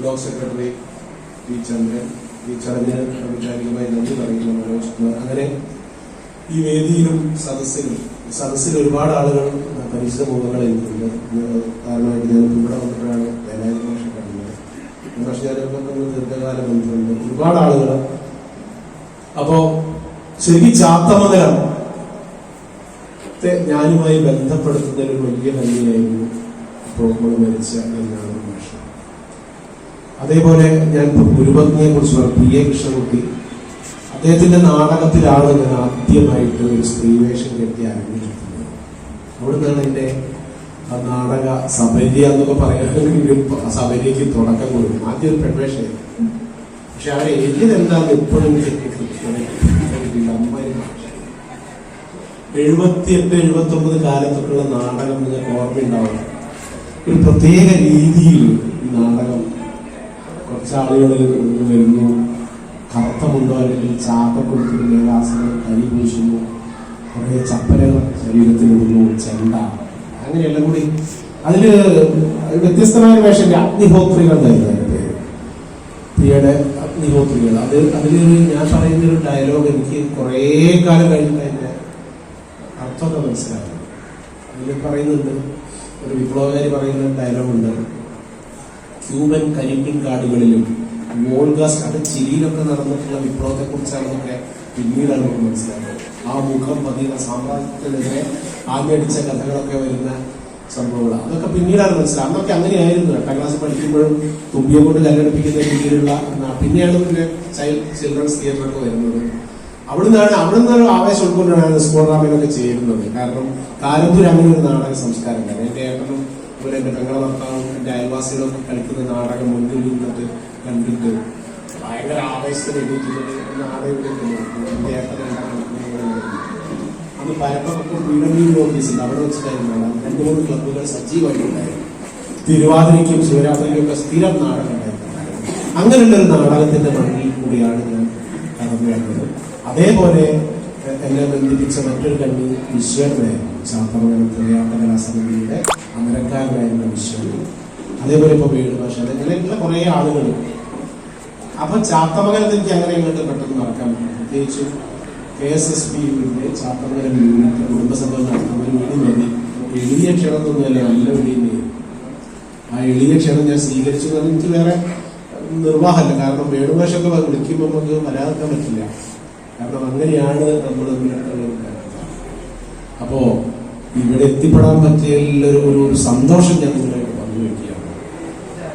Block secretary P ചന്ദ്രൻ ഈ ചടങ്ങിന് ഔപചാരികമായി നന്ദി പറയുന്നു മനോജ് കുമാർ. അങ്ങനെ ഈ വേദിയിലും സദസ്സിലും സദസ്സിൽ ഒരുപാട് ആളുകൾ പരിചിത മുഖങ്ങൾ എനിക്കുണ്ട് കാരണമായിട്ട് ഞാൻ ഇവിടെ ഭാഷ കണ്ടത്. പക്ഷെ ഞാനൊക്കെ ദീർഘകാല ബന്ധമുണ്ട്. ഒരുപാട് ആളുകൾ. അപ്പോ ശരിക്കും ചാത്തമംഗലം. ത്തെ ഞാനുമായി ബന്ധപ്പെടുത്തുന്നതിൽ വലിയ കല്ലിയായിരുന്നു നമ്മൾ മരിച്ച എന്നാണ് ഭാഷ അതേപോലെ ഞാൻ ഗുരുപത്നിയെ കുറിച്ച് കുറിച്ച് പി എ കൃഷ്ണകുട്ടി അദ്ദേഹത്തിന്റെ നാടകത്തിലാണ് ഞാൻ ആദ്യമായിട്ട് ഒരു സ്ത്രീവേഷം കെട്ടി അരങ്ങിലെത്തുന്നത് അവിടുന്നാണ് എന്റെ നാടക സബല്യ എന്നൊക്കെ പറയാനെങ്കിലും സബല്യക്ക് തുടക്കം കൊടുക്കും. ആദ്യം ഒരു പെൺവേഷമായിരുന്നു. പക്ഷെ അവരെ കൃത്യമായിട്ട് അമ്മായി എഴുപത്തിയെട്ട് എഴുപത്തി ഒമ്പത് കാലത്തൊക്കെയുള്ള നാടകം നിങ്ങൾക്ക് ഓർമ്മയുണ്ടാവും ഒരു പ്രത്യേക രീതിയിൽ ഈ നാടകം കുറച്ചാളുകളിൽ കൊണ്ടു വരുന്നു. കറുത്ത മുണ്ടോ അല്ലെങ്കിൽ ചാപ്പ കൊടുത്തിട്ട് മേലാസനം കരി പൂശുന്നു. കുറെ ചപ്പലകൾ ശരീരത്തിൽ ഇടുന്നു ചെണ്ട. അങ്ങനെയെല്ലാം കൂടി അതിൽ വ്യത്യസ്തമായ വേഷം അഗ്നിഹോത്രികൾ എന്നായിരുന്നു എന്റെ പേര്. പ്രിയയുടെ അഗ്നിഹോത്രികൾ. അത് അതിൽ ഞാൻ പറയുന്ന ഒരു ഡയലോഗ് എനിക്ക് കുറേ കാലം കഴിഞ്ഞിട്ട് അതിന്റെ അർത്ഥമൊക്കെ മനസ്സിലാക്കുന്നു അതിൽ പറയുന്നുണ്ട് ഒരു വിപ്ലവകാരി പറയുന്ന ഡയലോഗുണ്ട് ക്യൂബൻ കരിമ്പിൻ കാടുകളിലും വോൾഗാസ് അത് ചിലിയിലൊക്കെ നടന്നിട്ടുള്ള വിപ്ലവത്തെ കുറിച്ചാണ് നമുക്ക് പിന്നീടാണ് നമുക്ക് മനസ്സിലാക്കുന്നത് ആ മുഖം പതിയുന്ന സാമ്രാജ്യത്തിനെതിരെ ആഞ്ഞടിച്ച കഥകളൊക്കെ വരുന്ന സംഭവങ്ങൾ അതൊക്കെ പിന്നീടാണ് മനസ്സിലാക്കുന്നത് അന്നൊക്കെ അങ്ങനെയായിരുന്നു. എട്ടാം ക്ലാസ് പഠിക്കുമ്പോഴും തുമ്പിയെ കൊണ്ട് കല്ലടിപ്പിക്കുന്ന രീതിയിലുള്ള പിന്നെയാണ് പിന്നെ ചൈൽഡ് ചിൽഡ്രൻസ് തിയേറ്ററൊക്കെ വരുന്നത്. അവിടുന്നാണ് അവിടുന്ന് ആവേശം ഉൾക്കൊണ്ടാണ് സ്കൂൾ ഡ്രാമയിലൊക്കെ ചേരുന്നത് കാരണം കാലത്തൂർ അങ്ങനെ ഒരു നാടക സംസ്കാരം കാരണം എന്റെ ഏട്ടനും അതുപോലെ എന്റെ പെങ്ങളെ ഭർത്താവും എന്റെ അയൽവാസികളൊക്കെ കളിക്കുന്ന നാടകം മുൻപിൽ നിന്നിട്ട് കണ്ടിട്ട് ഭയങ്കര ആവേശത്തിൽ എഴുതിയിട്ടുണ്ട്. നാടകം അന്ന് പരപ്പൊക്കെ അവിടെ വെച്ചിട്ടായിരുന്നു. നാടകം മൂന്ന് ക്ലബ്ബുകൾ സജീവമായിട്ടുണ്ടായിരുന്നു തിരുവാതിരയ്ക്കും ശിവരാത്രിക്കും ഒക്കെ സ്ഥിരം നാടകം ഉണ്ടായിരുന്നു. അങ്ങനെയുള്ള ഒരു നാടകത്തിന്റെ മണ്ണിൽ കൂടിയാണ് ഞാൻ കടന്നു വരുന്നത്. അതേപോലെ എന്നെ ബന്ധിപ്പിച്ച മറ്റൊരു കണ്ണി ഈശ്വരനെ ശാന്തമംഗലം തിരയാട്ട കലാസമിതിയുടെ അമരക്കാരനായിരുന്ന വിശ്വൻ അതേപോലെ ഇപ്പൊ വീട് ഭാഷ അങ്ങനെയുള്ള കുറെ ആളുകൾ. അപ്പൊ ചാത്തമംഗലത്ത് എനിക്ക് അങ്ങനെ ഇങ്ങോട്ട് പെട്ടെന്ന് നടക്കാൻ പ്രത്യേകിച്ചും കെ എസ് എസ് പി യുടെ ചാത്തമംഗലം യൂണിറ്റ് കുടുംബസഭ നടത്തുന്ന ഒരു വീട് മതി. എളിയ ക്ഷണം തോന്നിയല്ലേ നല്ല വീടിന്റെ ആ എളിയ ക്ഷണം ഞാൻ സ്വീകരിച്ചു എനിക്ക് വേറെ നിർവാഹമല്ല. കാരണം വേണുഭാഷൊക്കെ വിളിക്കുമ്പോൾ നമുക്ക് വരാതിരിക്കാൻ പറ്റില്ല. കാരണം അങ്ങനെയാണ് നമ്മൾ അപ്പോ ഇവിടെ എത്തിപ്പെടാൻ പറ്റിയ ഒരു സന്തോഷം ഞാൻ നിങ്ങളായിട്ട് പങ്കുവെക്കുകയാണ്.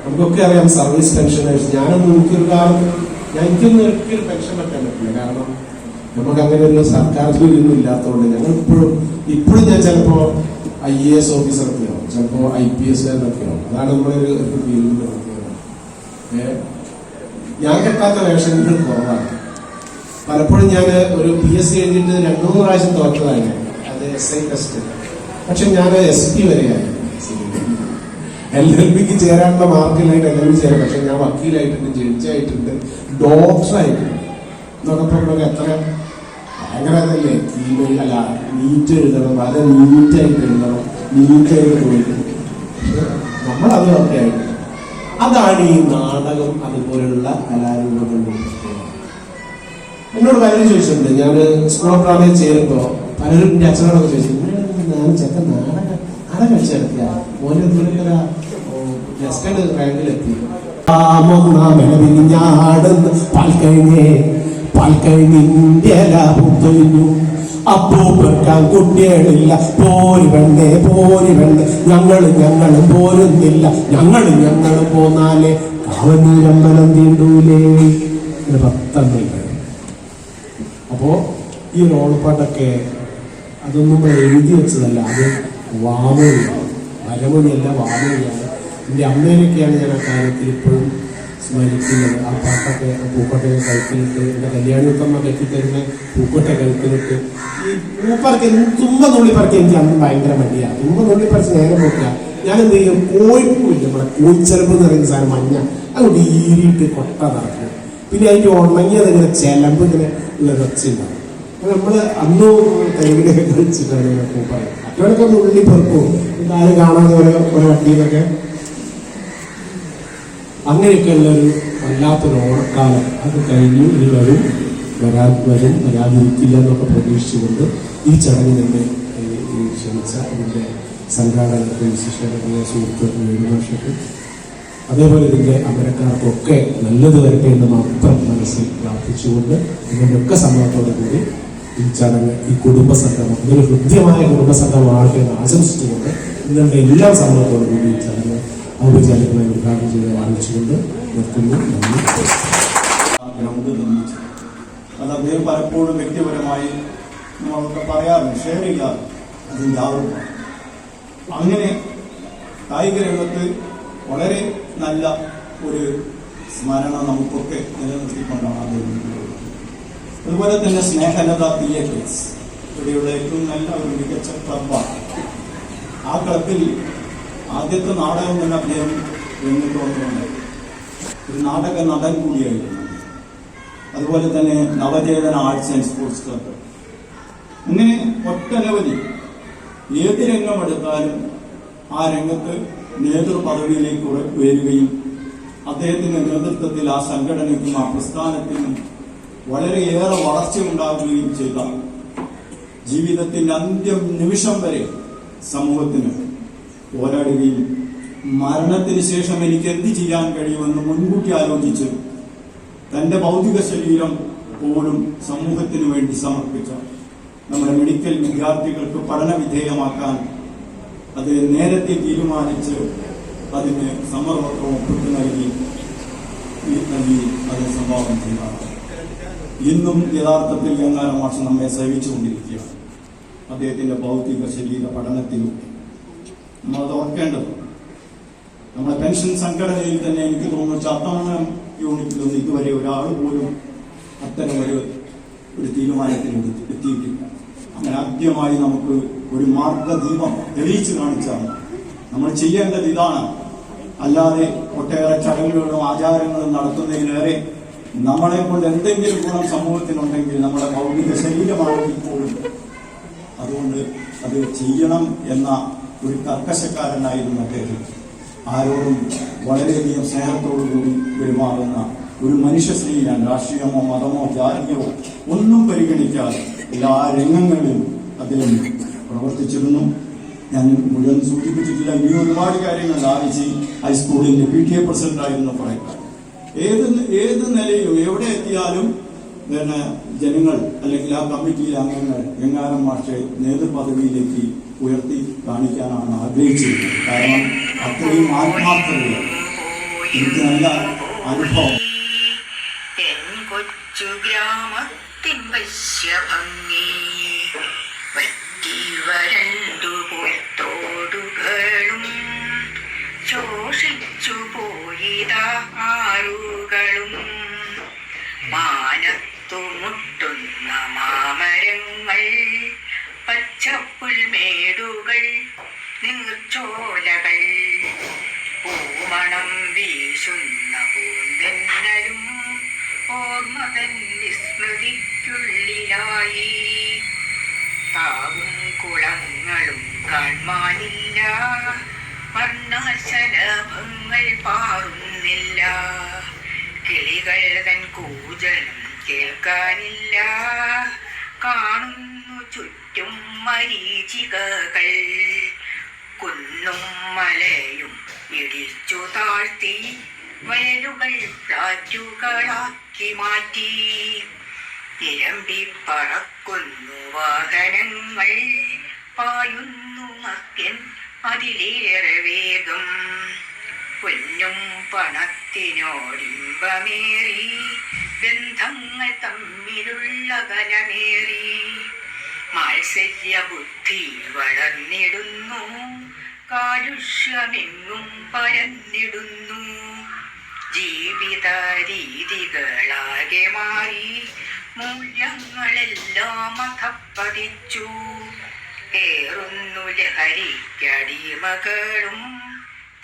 നമുക്കൊക്കെ അറിയാം സർവീസ് പെൻഷനേഴ്സ് ഞാനൊന്നും എനിക്കൊരു കാലം ഞാൻ എനിക്കൊന്നും ഒരിക്കലും പെൻഷൻ പറ്റാൻ പറ്റില്ല. കാരണം നമുക്ക് അങ്ങനെ ഒരു സർക്കാർ ജോലിയൊന്നും ഇല്ലാത്തതുകൊണ്ട് ഞങ്ങൾ ഇപ്പോഴും ഇപ്പോഴും ഞാൻ ചിലപ്പോ ഐ എ എസ് ഓഫീസറൊക്കെ ആവും ചിലപ്പോ ഐ പി എസ് ആവും അതാണ് നമ്മുടെ ഒരു ഫീൽഡിന്റെ ഞാൻ കെട്ടാത്ത വേഷങ്ങൾ കുറവാണ്. പലപ്പോഴും ഞാൻ ഒരു പി എസ് സി എഴുതിയിട്ട് രണ്ടു മൂന്ന് പ്രാവശ്യം തോറ്റതാണ് അത് എസ് ഐ ടെസ്റ്റ് പക്ഷെ ഞാൻ എസ് പി വരെയായി. എൽ എൽ ബിക്ക് ചേരാനുള്ള മാർക്കിലായിട്ട് എൽ എൽ ബി ചേരാം. പക്ഷെ ഞാൻ വക്കീലായിട്ടുണ്ട് ജഡ്ജായിട്ടുണ്ട് ഡോക്ടറായിട്ടുണ്ട്. എന്നൊക്കെ പറഞ്ഞൊക്കെ എത്ര ഭയങ്കര അതല്ലേ? ഇമെയിൽ അല്ല നീറ്റ് എഴുതണം വളരെ നീറ്റായിട്ട് എഴുതണം നീറ്റായിട്ട് പോയിട്ട്. നമ്മളത് ഒക്കെ ആയിട്ട് അതാണ് ഈ നാടകം അതുപോലെയുള്ള കലാരൂപങ്ങളുടെ എന്നോട് പലരും ചോദിച്ചിട്ടുണ്ട്. ഞാൻ സ്കൂൾ ഓഫ് ഡ്രാമയിൽ ചേരുമ്പോ പലരും എന്റെ അച്ഛനോടൊക്കെ ചോദിച്ചു ഞാൻ ചെക്ക നാടകം കുട്ടികളില്ല പോരി വേണ്ടേ പോരി വേണ്ടേ ഞങ്ങൾ ഞങ്ങളും പോരുന്നില്ല ഞങ്ങൾ ഞങ്ങളും പോന്നാലേ കാവന്നൂരമ്പലം തീണ്ടൂലേ. ഇത് അപ്പോ ഈ ഒരു ഓണപ്പാട്ടൊക്കെ അതൊന്നും എഴുതി വെച്ചതല്ല അത് വാമൊഴിയാണ് വരമൊഴിയല്ല വാമൊഴിയാണ് എന്റെ അമ്മേനൊക്കെയാണ് ഞാൻ ആ കാര്യത്തിൽ ഇപ്പോഴും സ്മരിക്കുന്നത്. ആ പാട്ടൊക്കെ ആ പൂക്കോട്ടയൊക്കെ കഴുത്തിലിട്ട് എന്റെ കല്യാണിത്തമ്മ കെട്ടിത്തരുന്ന പൂക്കോട്ട കഴുത്തിലിട്ട്. ഈ പൂപ്പറക്ക് തുമ്പ നുള്ളിപ്പറക്ക് എനിക്ക് അന്ന് ഭയങ്കര മടിയാണ് തുമ്പ നുള്ളിപ്പറിച്ച് നേരെ പോക്കില്ല ഞാൻ എന്ത് ചെയ്യും? കോഴിപ്പൂവില്ല നമ്മുടെ കോഴിച്ചെലമ്പ് എന്ന് പറയുന്ന സാധനം മഞ്ഞ അതുകൊണ്ട് ഈരിയിട്ട് കൊട്ട നടക്കും പിന്നെ അതിന്റെ ഉണങ്ങിയത് ഇങ്ങനെ ചെലമ്പ് ഇങ്ങനെ ഉള്ള വെച്ചുണ്ടാവും നമ്മൾ അന്ന് തെലുങ്കിലൊക്കെ കളിച്ചിട്ടാണ് പറയുന്നത് മറ്റവരൊക്കെ ഒന്ന് ഉള്ളി പെറുക്കും ആരും കാണാതെ ഓരോ ഓരോ വണ്ടിയിലൊക്കെ. അങ്ങനെയൊക്കെയുള്ള ഒരു വല്ലാത്തൊരു ഓണക്കാലം. അത് കഴിഞ്ഞു ഇനി വരും. വരാൻ വരും. വരാതിരിക്കില്ല എന്നൊക്കെ പ്രതീക്ഷിച്ചുകൊണ്ട് ഈ ചടങ്ങിൽ തന്നെ ക്ഷണിച്ച ഇതിന്റെ സംഘാടകർക്ക് വിശിഷ്ടമായ സുഹൃത്ത് വേണുഭാഷയ്ക്ക് അതേപോലെ ഇതിന്റെ അമരക്കാർക്കൊക്കെ നല്ലത് വരട്ടെ എന്ന് മാത്രം മനസ്സിൽ പ്രാർത്ഥിച്ചുകൊണ്ട് ഒക്കെ സമ്മതത്തോടു കൂടി ഈ ചടങ്ങ് ഈ കുടുംബസംഗമം ഇതൊരു ഹൃദ്യമായ കുടുംബസംഗമമാകട്ടെ എന്ന് ആശംസിച്ചുകൊണ്ട് നിങ്ങളുടെ എല്ലാ സമ്മതത്തോടു കൂടി ഈ ചടങ്ങ് ഔപചാരികമായി ഉദ്ഘാടനം ചെയ്ത് അറിയിച്ചുകൊണ്ട് നിർത്തുന്നു. നന്ദി. അത് അദ്ദേഹം പലപ്പോഴും വ്യക്തിപരമായി നമ്മളൊക്കെ പറയാറുണ്ട് ഷെയർ ചെയ്യാറ് അതിന്റെ ആളുകൾ അങ്ങനെ കായിക രംഗത്ത് വളരെ നല്ല ഒരു സ്മരണ നമുക്കൊക്കെ നിലനിർത്തിക്കൊണ്ടാണ് അദ്ദേഹം അതുപോലെ തന്നെ സ്നേഹലത തിയേറ്റേഴ്സ് ഇവിടെയുള്ള ഏറ്റവും നല്ല ഒരു മികച്ച ക്ലബ്ബാണ്. ആ ക്ലബിൽ ആദ്യത്തെ നാടകം തന്നെ അദ്ദേഹം രംഗത്ത് ഒരു നാടക നടൻ കൂടിയായിരുന്നു അതുപോലെ തന്നെ Navachetana arts and sports club. അങ്ങനെ ഒട്ടനവധി ഏത് രംഗമെടുത്താലും ആ രംഗത്ത് നേതൃ പദവിയിലേക്ക് ഉയരുകയും അദ്ദേഹത്തിന്റെ നേതൃത്വത്തിൽ ആ സംഘടനയ്ക്കും ആ പ്രസ്ഥാനത്തിനും വളരെയേറെ വളർച്ച ഉണ്ടാകുകയും ചെയ്ത ജീവിതത്തിന്റെ അന്ത്യം നിമിഷം വരെ സമൂഹത്തിന് പോരാടുകയും മരണത്തിന് ശേഷം എനിക്ക് എന്ത് ചെയ്യാൻ കഴിയുമെന്ന് മുൻകൂട്ടി ആലോചിച്ച് തന്റെ ഭൗതിക ശരീരം പോലും സമൂഹത്തിന് വേണ്ടി സമർപ്പിച്ച നമ്മുടെ മെഡിക്കൽ വിദ്യാർത്ഥികൾക്ക് പഠന വിധേയമാക്കാൻ അത് നേരത്തെ തീരുമാനിച്ച് അതിന് സമ്മർദ്ദവും ഒപ്പിട്ട് നൽകി നൽകി അത് സംഭാവന ചെയ്തതാണ് ഇന്നും യഥാർത്ഥത്തിൽ ഗംഗാര മാഷ് നമ്മെ സേവിച്ചുകൊണ്ടിരിക്കുകയാണ്. അദ്ദേഹത്തിന്റെ ഭൗതിക ശരീര പഠനത്തിലും നമ്മളത് ഓർക്കേണ്ടത്. നമ്മുടെ പെൻഷൻ സംഘടനയിൽ തന്നെ എനിക്ക് തോന്നുന്നു ചത്തമംഗലം യൂണിറ്റിലൊന്നും ഇതുവരെ ഒരാൾ പോലും അത്തരം ഒരു ഒരു തീരുമാനത്തിൽ എത്തിയിട്ടില്ല. അങ്ങനെ ആദ്യമായി നമുക്ക് ഒരു മാർഗദീപം തെളിയിച്ചു കാണിച്ചാണ് നമ്മൾ ചെയ്യേണ്ടത് ഇതാണ്. അല്ലാതെ ഒട്ടേറെ ചടങ്ങുകളും ആചാരങ്ങളും നടത്തുന്നതിലേറെ നമ്മളെ കൊണ്ട് എന്തെങ്കിലും ഗുണം സമൂഹത്തിനുണ്ടെങ്കിൽ നമ്മുടെ ഭൗതിക ശരീരമാണെങ്കിൽ പോലും അതുകൊണ്ട് അത് ചെയ്യണം എന്ന ഒരു കർക്കശക്കാരനായിരുന്നു അദ്ദേഹം. ആരോടും വളരെയധികം സ്നേഹത്തോടുകൂടി പെരുമാറുന്ന ഒരു മനുഷ്യ സ്നേഹിയാണ് രാഷ്ട്രീയമോ മതമോ ജാതിയോ ഒന്നും പരിഗണിക്കാതെ എല്ലാ രംഗങ്ങളിലും അദ്ദേഹം പ്രവർത്തിച്ചിരുന്നു. ഞാൻ മുഴുവൻ സൂചിപ്പിച്ചിട്ടില്ല. ഇനി ഒരുപാട് കാര്യങ്ങൾ ലാഭിച്ച് ഹൈസ്കൂളിന്റെ പി ടി എ പ്രസിഡന്റ് ആയിരുന്നു പറയുക ഏത് ഏത് നിലയിലും എവിടെ എത്തിയാലും പിന്നെ ജനങ്ങൾ അല്ലെങ്കിൽ ആ കമ്മിറ്റിയിലെ അംഗങ്ങൾ ഗംഗാരം മാഷെ നേതൃപദവിയിലേക്ക് ഉയർത്തി കാണിക്കാനാണ് ആഗ്രഹിച്ചിരുന്നത്. കാരണം അത്രയും ആത്മാർത്ഥതയാണ്. എനിക്ക് നല്ല അനുഭവം. പച്ചപ്പുൽമേടുകൾ നീർച്ചോലകൾ പൂമണം വീശുന്ന പൂന്തെന്നലും ഓർമ്മതൻ വിസ്മൃതിക്കുള്ളിലായി താവും കുളങ്ങളും കാണാനില്ല വർണശലഭങ്ങൾ പാറുന്നില്ല. കിളികൾ തൻ കൂജനം കേൾക്കാനില്ല. മരീചികകൾ കുന്നും മലയും ഇടിച്ചു താഴ്ത്തി വയലുകൾ ഫ്ലാറ്റുകളാക്കി മാറ്റി തിരമ്പി പറക്കുന്നു വാഹനങ്ങൾ പായുന്നു മക്കൻ അതിലേറെ വേഗം പൊന്നും പണത്തിനോടിമ്പമേറി ബന്ധങ്ങൾ തമ്മിലുള്ള കലമേറി മാത്സര്യ ബുദ്ധി വളർന്നിടുന്നു കാലുഷ്യമെങ്ങും പരന്നിടുന്നു. ജീവിത രീതികളാകെ മാറി മൂല്യങ്ങളെല്ലാം അധപ്പതിച്ചു ഏറുന്നു ലഹരിക്കടിമകളും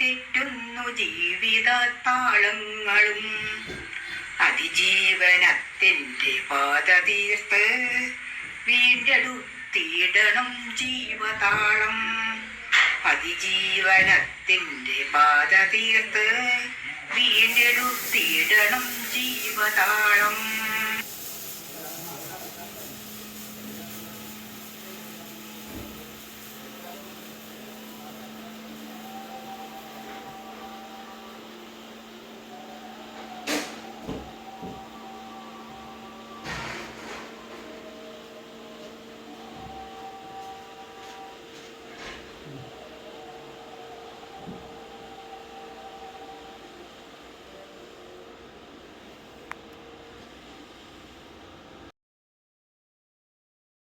തെറ്റുന്നു ജീവിത താളങ്ങളും അതിജീവനത്തിന്റെ പാത തീർത്ത് വീണ്ടെടുത്തിടണം ജീവതാളം. അതിജീവനത്തിന്റെ പാത തീർത്ത് വീണ്ടെടുത്തിടണം ജീവതാളം.